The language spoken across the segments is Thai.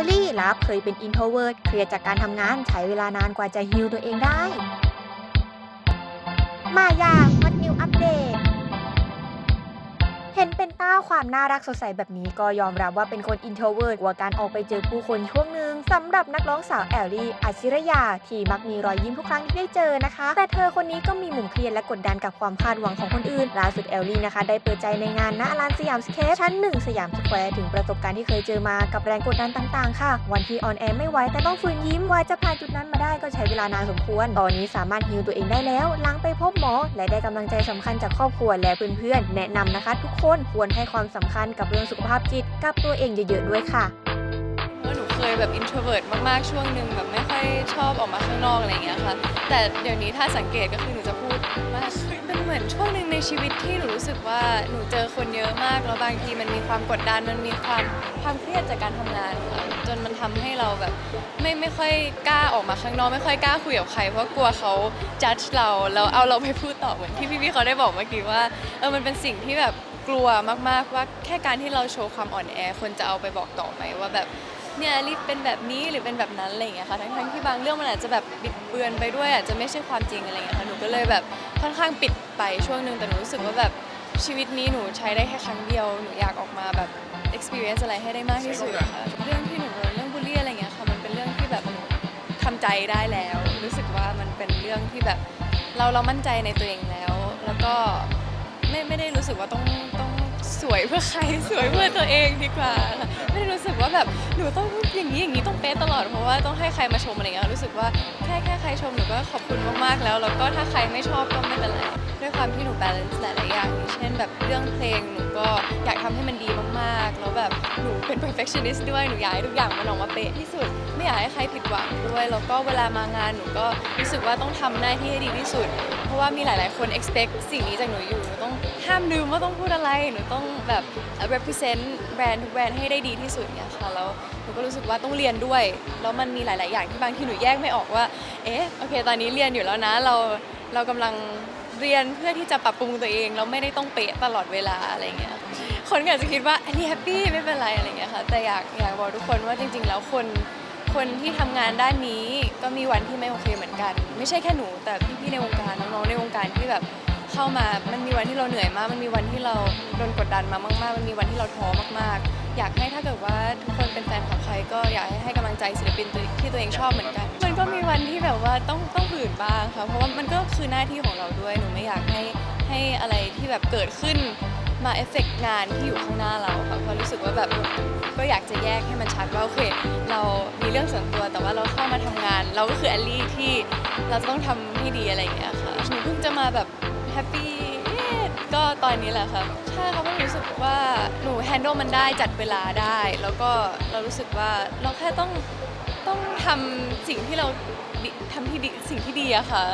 อรี่ลับเคยเป็นอินโทรเวิร์ดเครียดจากการทำงานใช้เวลานานกว่าจะฮิลตัวเองได้ มายา เป็นต้าความน่ารักสดใสแบบนี้ก็ยอมรับว่าเป็นคน introvert กว่าการออกไปเจอผู้คนช่วงหนึ่งสำหรับนักร้องสาวแอลลี่อัชิรยา ที่มักมีรอยยิ้มทุกครั้งที่ได้เจอนะคะ แต่เธอคนนี้ก็มีมุมเครียดและกดดันกับความคาดหวังของคนอื่นล่าสุดแอลลี่นะคะ ได้เปิดใจในงานณลานสยามสเคปชั้นหนึ่งสยามสแควร์ถึงประสบการณ์ที่เคยเจอมากับแรงกดดันต่างๆ ค่ะ วันที่ออนแอร์ไม่ไหวแต่ต้องฝืนยิ้มว่าจะผ่านจุดนั้นมาได้ก็ใช้เวลานานสมควร ตอนนี้สามารถฮิลตัวเองได้แล้วหลังไปพบหมอ และได้กำลังใจสำคัญจากครอบครัวและเพื่อนๆแนะนำนะคะ ทุกคนควรให้ความสำคัญกับเรื่องสุขภาพจิตกับตัวเองเยอะๆด้วยค่ะเพราะหนูเคยแบบ introvert มากๆ ช่วงหนึ่งแบบไม่ค่อยชอบออกมาข้างนอกอะไรอย่างเงี้ยค่ะ แต่เดี๋ยวนี้ถ้าสังเกตก็คือหนูจะพูดมากขึ้นมันเหมือนช่วงหนึ่งในชีวิตที่หนูรู้สึกว่าหนูเจอคนเยอะมาก แล้วบางทีมันมีความกดดัน มันมีความความเครียดจากการทำงานค่ะจนมันทำให้เราแบบไม่ไม่ค่อยกล้าออกมาข้างนอก ไม่ค่อยกล้าคุยกับใคร เพราะกลัวเขา judge เราแล้วเอาเราไปพูดต่อเหมือนที่พี่ๆเขาได้บอกเมื่อกี้ว่าเออมันเป็นสิ่งที่แบบ กลัวมากๆว่าแค่การที่เราโชว์ความอ่อนแอคนจะเอาไปบอกต่อไหมว่าแบบเนี่ยรีบเป็นแบบนี้หรือเป็นแบบนั้นอะไรอย่างเงี้ยค่ะทั้งทั้งที่บางเรื่องมันอาจจะแบบบิดเบือนไปด้วยอาจจะไม่ใช่ความจริงอะไรอย่างเงี้ยค่ะหนูก็เลยแบบค่อนข้างปิดไปช่วงหนึ่งแต่หนูรู้สึกว่าแบบชีวิตนี้หนูใช้ได้แค่ครั้งเดียวหนูอยากออกมาแบบ experience อะไรให้ได้มากที่สุดค่ะเรื่องที่หนูโดนเรื่องบูลลี่อะไรอย่างเงี้ยค่ะมันเป็นเรื่องที่แบบหนูทำใจได้แล้ว รู้สึกว่ามันเป็นเรื่องที่แบบเราเรามั่นใจในตัวเองแล้ว แล้วก็ไม่ไม่ได้รู้สึกว่าต้อง วยเพื่อใครสวยเพื่อตัวเองดีกว่าค่ะไม่ได้รู้สึกว่าแบบหนูต้องอย่างนี้อย่างนี้ต้องเป๊ะตลอดเพราะว่าต้องให้ใครมาชมอะไรเงี้ยรู้สึกว่าแค่แค่ใครชมหนูก็ขอบคุณมากๆแล้วแล้วก็ถ้าใครไม่ชอบก็ไม่เป็นไร ด้วยความที่หนู balance หลายๆอย่างอย่างเช่นแบบเรื่องเพลงหนูก็อยากทำให้มันดีมากๆ แล้วแบบหนูเป็น perfectionist ด้วยหนูอยากให้ทุกอย่างมันออกมาเป๊ะที่สุด ไม่อยากให้ใครผิดหวังด้วย แล้วก็เวลามางานหนูก็รู้สึกว่าต้องทำหน้าที่ให้ดีที่สุด เพราะว่ามีหลายๆ คน expect สิ่งนี้จากหนูอยู่หนูต้องห้ามลืมว่าต้องพูดอะไรหนูต้องแบบ represent แบรนด์ทุกแบรนด์ให้ได้ดีที่สุดเนี่ยค่ะแล้วหนูก็รู้สึกว่าต้องเรียนด้วย แล้วมันมีหลาย ๆ อย่างที่บางที่หนูแยกไม่ออกว่า เอ๊ะโอเค ตอนนี้เรียนอยู่แล้วนะเราเรากำลัง เรียนเพื่อที่จะปรับปรุงตัวเองเราไม่ได้ต้องเป๊ะตลอดเวลาอะไรเงี้ยคนก็อาจจะคิดว่าอันนี้แฮปปี้ไม่เป็นไรอะไรเงี้ยค่ะแต่อยากอยากบอกทุกคนว่าจริง ๆ แล้วคนคนที่ทำงานด้านนี้ก็มีวันที่ไม่โอเคเหมือนกัน ไม่ใช่แค่หนู แต่พี่ๆในวงการน้องๆในวงการที่แบบเข้ามา มันมีวันที่เราเหนื่อยมาก มันมีวันที่เราโดนกดดันมามากๆ มันมีวันที่เราท้อมากๆ อยากให้ถ้าเกิดว่าทุกคนเป็นแฟนของใครก็อยากให้ให้กำลังใจศิลปินที่ตัวเองชอบเหมือนกัน มันก็มีวันที่แบบว่าต้องต้องฝืนบ้างค่ะ เพราะว่ามันก็คือหน้าที่ของเราด้วย หนูไม่อยากให้ให้อะไรที่แบบเกิดขึ้นมาเอฟเฟกงานที่อยู่ข้างหน้าเราค่ะเพราะรู้สึกว่าแบบก็อยากจะแยกให้มันชัดว่าโอเค เรามีเรื่องส่วนตัวแต่ว่าเราเข้ามาทำงาน เราก็คือแอลลี่ที่เราจะต้องทำให้ดีอะไรอย่างเงี้ยค่ะหนูเพิ่งจะมาแบบแฮปปี้ก็ตอนนี้แหละค่ะใช่ค่ะเพราะรู้สึกว่าหนูแฮนด์ลมันได้จัดเวลาได้ แล้วก็เรารู้สึกว่าเราแค่ต้อง ต้องทำสิ่งที่เราดีทำที่ดีสิ่งที่ดีอะค่ะ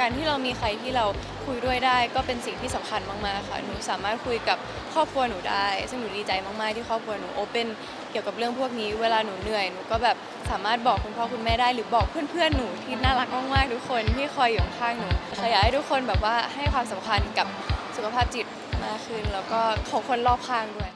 การที่เรามีใครที่เราคุยด้วยได้ ก็เป็นสิ่งที่สำคัญมากๆค่ะหนูสามารถคุยกับครอบครัวหนูได้ ซึ่งหนูดีใจมากๆที่ครอบครัวหนูโอเปนเกี่ยวกับเรื่องพวกนี้ เวลาหนูเหนื่อยหนูก็แบบสามารถบอกคุณพ่อคุณแม่ได้ หรือบอกเพื่อนๆหนูที่น่ารักมากๆทุกคนที่คอยอยู่ข้างๆหนูค่ะอยากให้ทุกคนแบบว่าให้ความสำคัญกับสุขภาพจิตมากขึ้นแล้วก็ของคนรอบข้างด้วย